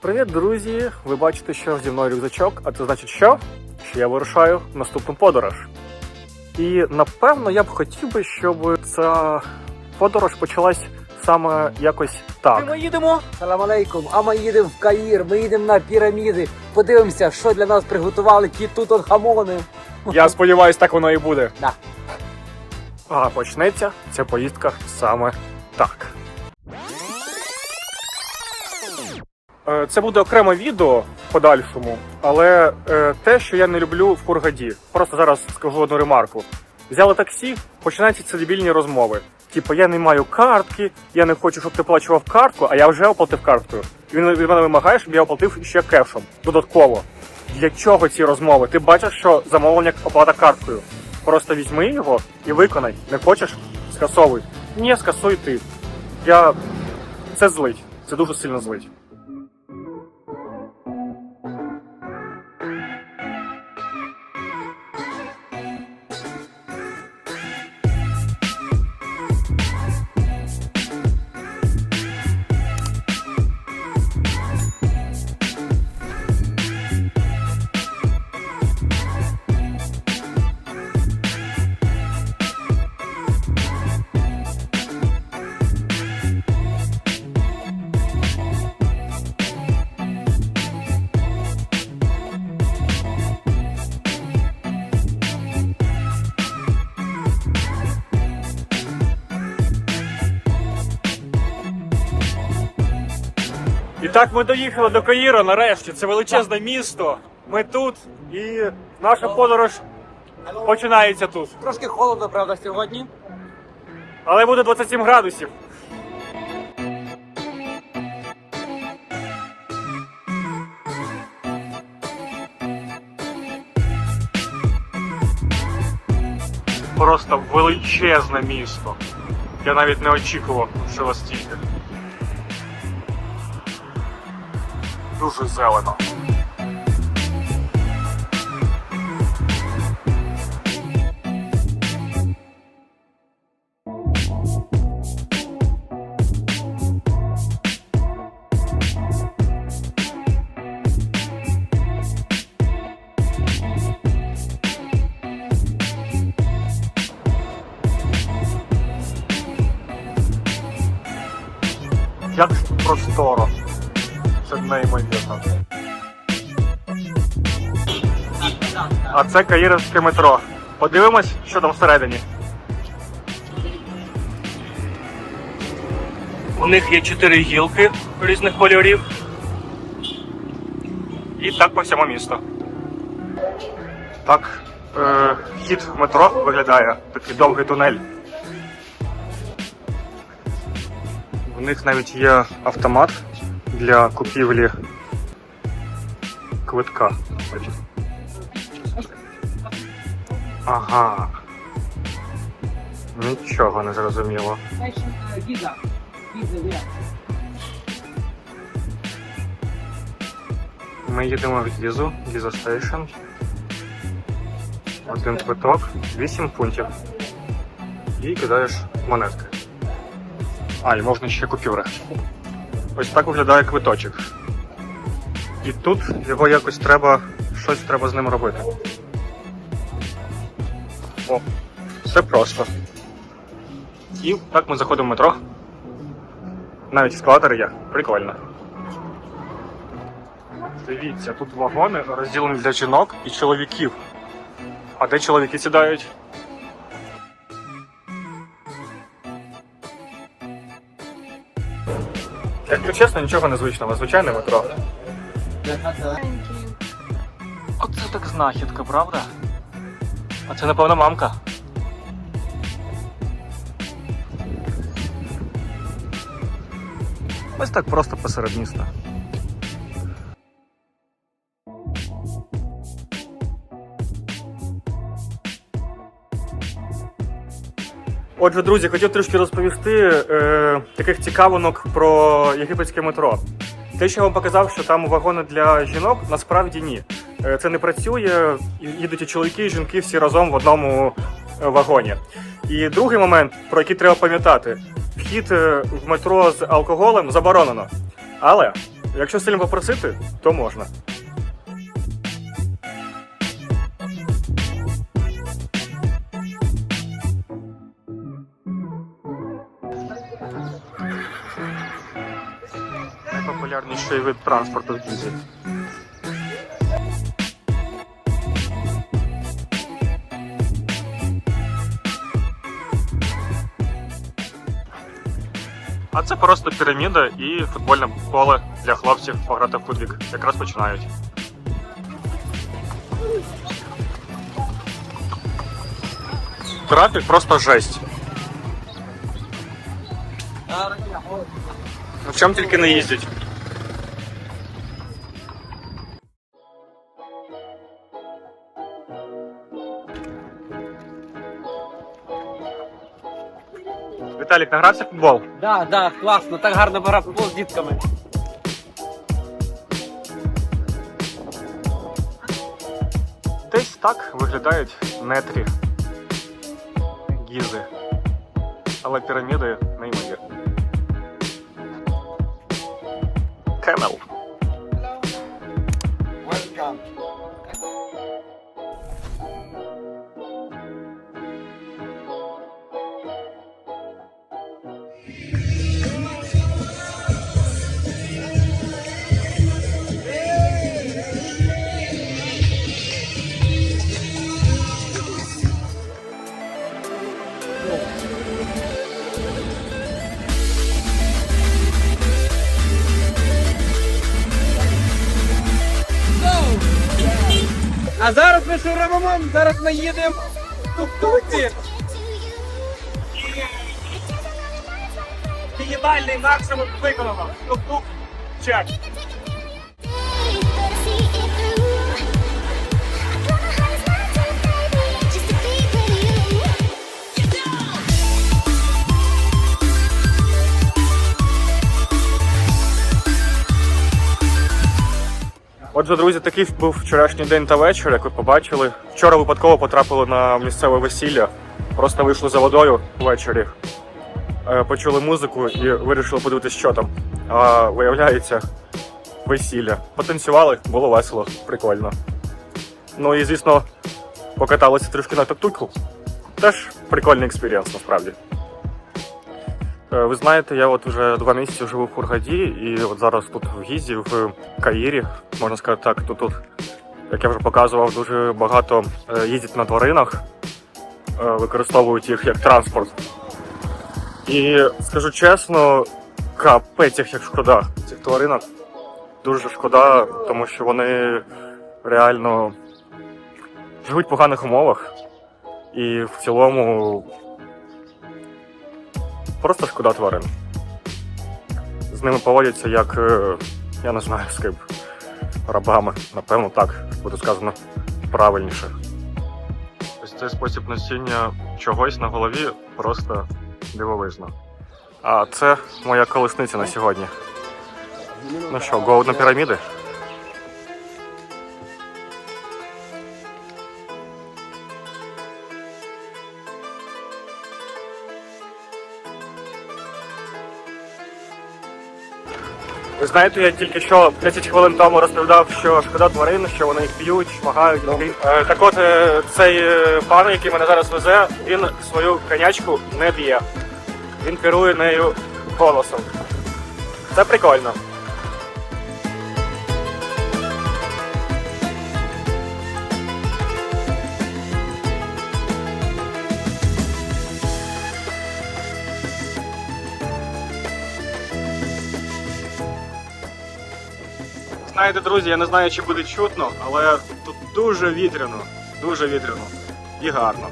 Привіт, друзі! Ви бачите, що зі мною рюкзачок, а це значить що? Що я вирушаю в наступну подорож. І напевно я б хотів би, щоб ця подорож почалась саме якось так. Ми їдемо. Салам алейкум, а ми їдемо в Каїр, ми їдемо на піраміди. Подивимося, що для нас приготували ті тут хамони. Я сподіваюсь, так воно і буде. Да. А почнеться ця поїздка саме так. Це буде окреме відео в подальшому, але е, те, що я не люблю в Хургаді. Просто зараз скажу одну ремарку. Взяли таксі, починаються ці дебільні розмови. Типу, я не маю картки, я не хочу, щоб ти плачував картку, а я вже оплатив карткою. І Він від мене вимагає, щоб я оплатив ще кешем додатково. Для чого ці розмови? Ти бачиш, що замовлення оплата карткою. Просто візьми його і виконай. Не хочеш? Скасовуй. Ні, скасуй ти. Я. Це злить. Це дуже сильно злить. Так ми доїхали до Каїра нарешті. Це величезне місто. Ми тут і наша подорож починається тут. Трошки холодно, правда, сьогодні. Але буде 27 градусів. Просто величезне місто. Я навіть не очікував, що вас стільки. Дуже зелено. Як просторо. Це неймовірно. А це Каїровське метро. Подивимось, що там всередині. У них є чотири гілки різних кольорів. І так по всьому місту. Так, е, вхід в метро виглядає такий довгий тунель. У них навіть є автомат для купівлі квитка. Ага. Нічого не зрозуміло. Ми їдемо в Гізу, Гіза Стейшн. Один квиток, 8 пунктів. І кидаєш монетки. А, і можна ще купюри. Ось так виглядає квиточок. І тут його якось треба, щось треба з ним робити. О, все просто. І так ми заходимо в метро. Навіть ескалатор є. Прикольно. Дивіться, тут вагони розділені для жінок і чоловіків. А де чоловіки сідають? Якщо чесно, нічого незвичного. Звичайне метро. Оце так знахідка, правда? А це, напевно, мамка. Ось так просто посеред міста. Отже, друзі, хотів трішки розповісти е, таких цікавинок про єгипетське метро. Те, що я вам показав, що там вагони для жінок, насправді ні. Е, це не працює. Їдуть і чоловіки, і жінки всі разом в одному е, вагоні. І другий момент, про який треба пам'ятати: вхід е, в метро з алкоголем заборонено. Але Якщо сильно попросити, то можна. Найпопулярніший вид транспорту в Гізі. А це просто піраміда і футбольне поле для хлопців пограти в футбік. Якраз починають. Трафік просто жесть. В чому тільки не їздять. Віталік, награвся в футбол? Да, да, класно, так гарно грав футбол з дітками. Десь так виглядають нетрі гізи. Але піраміди неймовірні. Hamill А зараз ми що робимо? Зараз ми їдемо в тук-туці. Мінімальний максимум виконано. Тук-тук. Чек. Отже, друзі, такий був вчорашній день та вечір, як ви побачили. Вчора випадково потрапили на місцеве весілля. Просто вийшли за водою ввечері, е, почули музику і вирішили подивитися, що там. А виявляється, весілля. Потанцювали, було весело, прикольно. Ну і звісно, покаталися трішки на тук-туку. Теж прикольний експірієнс насправді. Е, Ви знаєте, я от вже два місяці живу в Хургаді, і от зараз тут в Гізі, в Каїрі, можна сказати так, то тут, як я вже показував, дуже багато е, їздять на тваринах, е, використовують їх як транспорт. І скажу чесно, капець як шкода цих тваринок. Дуже шкода, тому що вони реально живуть в поганих умовах. І в цілому просто шкода тварин. З ними поводяться як, е, я не знаю, з рабами. Напевно, так буде сказано правильніше. Ось цей спосіб носіння чогось на голові просто дивовижно. А це моя колесниця на сьогодні. Ну що, гоу на піраміди? Знаєте, я тільки що 30 хвилин тому розповідав, що шкода тварин, що вони їх п'ють, шмагають. Е, Так от е, цей е, пан, який мене зараз везе, він свою конячку не б'є. Він керує нею голосом. Це прикольно. Знаєте, друзі, я не знаю, чи буде чутно, але тут дуже вітряно, дуже вітряно і гарно.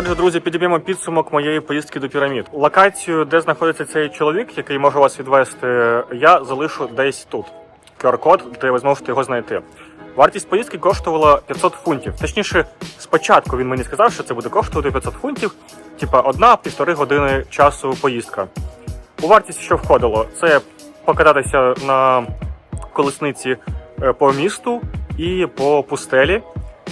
Отже, друзі, підіб'ємо підсумок моєї поїздки до пірамід. Локацію, де знаходиться цей чоловік, який може вас відвести, я залишу десь тут. QR-код, де ви зможете його знайти. Вартість поїздки коштувала 500 фунтів. Точніше, спочатку він мені сказав, що це буде коштувати 500 фунтів, типа одна-півтори години часу поїздка. У вартість що входило? Це покататися на колесниці е, по місту і по пустелі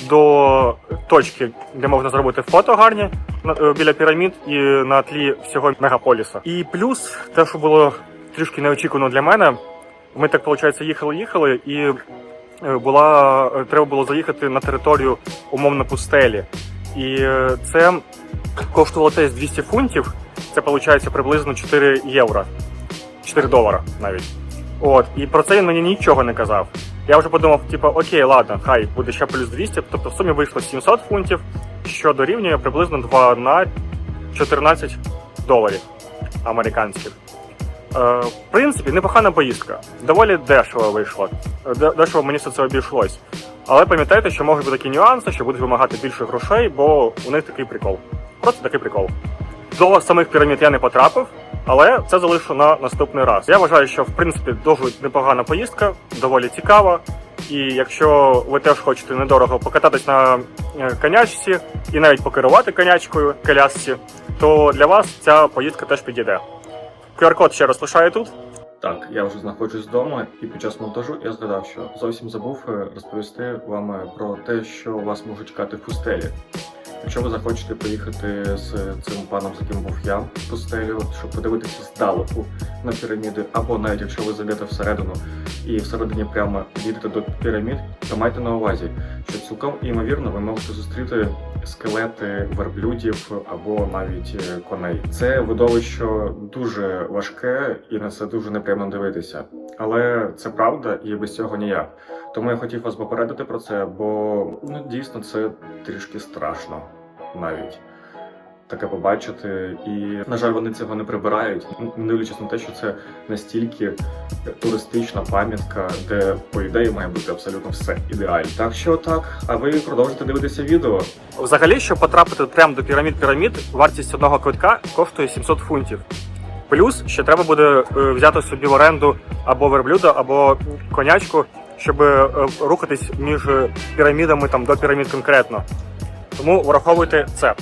до точки, де можна зробити фото гарні е, біля пірамід і на тлі всього мегаполіса. І плюс те, що було трішки неочікувано для мене. Ми так, виходить, їхали, їхали, і е, була е, треба було заїхати на територію умовно пустелі. І це коштувало теж 200 фунтів. Це виходить приблизно 4 євро. 4 долара навіть. От, і про це він мені нічого не казав. Я вже подумав, типу, окей, ладно, хай буде ще плюс 200, тобто в сумі вийшло 700 фунтів, що дорівнює приблизно 2 на 14 доларів американських. Е, в принципі, непогана поїздка. Доволі дешево вийшло. Е, Дешево мені все це обійшлось. Але пам'ятайте, що можуть бути такі нюанси, що будуть вимагати більше грошей, бо у них такий прикол. Просто такий прикол. До самих пірамід я не потрапив, але це залишу на наступний раз. Я вважаю, що в принципі дуже непогана поїздка, доволі цікава. І якщо ви теж хочете недорого покататись на е, конячці і навіть покерувати конячкою колясці, то для вас ця поїздка теж підійде. QR-код ще раз лишаю тут. Так, я вже знаходжусь вдома, і під час монтажу я згадав, що зовсім забув е, розповісти вам е, про те, що вас може чекати в пустелі. Якщо ви захочете поїхати з цим паном, з яким був я в пустелю, щоб подивитися здалеку на піраміди, або навіть якщо ви зайдете всередину і всередині прямо підійдете до пірамід, то майте на увазі, що цілком імовірно ви можете зустріти скелети верблюдів або навіть е, коней. Це видовище дуже важке і на це дуже неприємно дивитися. Але це правда, і без цього ніяк. Тому я хотів вас попередити про це, бо ну дійсно це трішки страшно навіть. Таке побачити, і на жаль, вони цього не прибирають, не дивлячись на те, що це настільки туристична пам'ятка, де по ідеї має бути абсолютно все ідеально. Так що так, а ви продовжите дивитися відео. Взагалі, щоб потрапити прямо до пірамід пірамід, вартість одного квитка коштує 700 фунтів. Плюс ще треба буде е, взяти собі в оренду або верблюда, або конячку, щоб е, рухатись між пірамідами там до пірамід конкретно. Тому враховуйте це.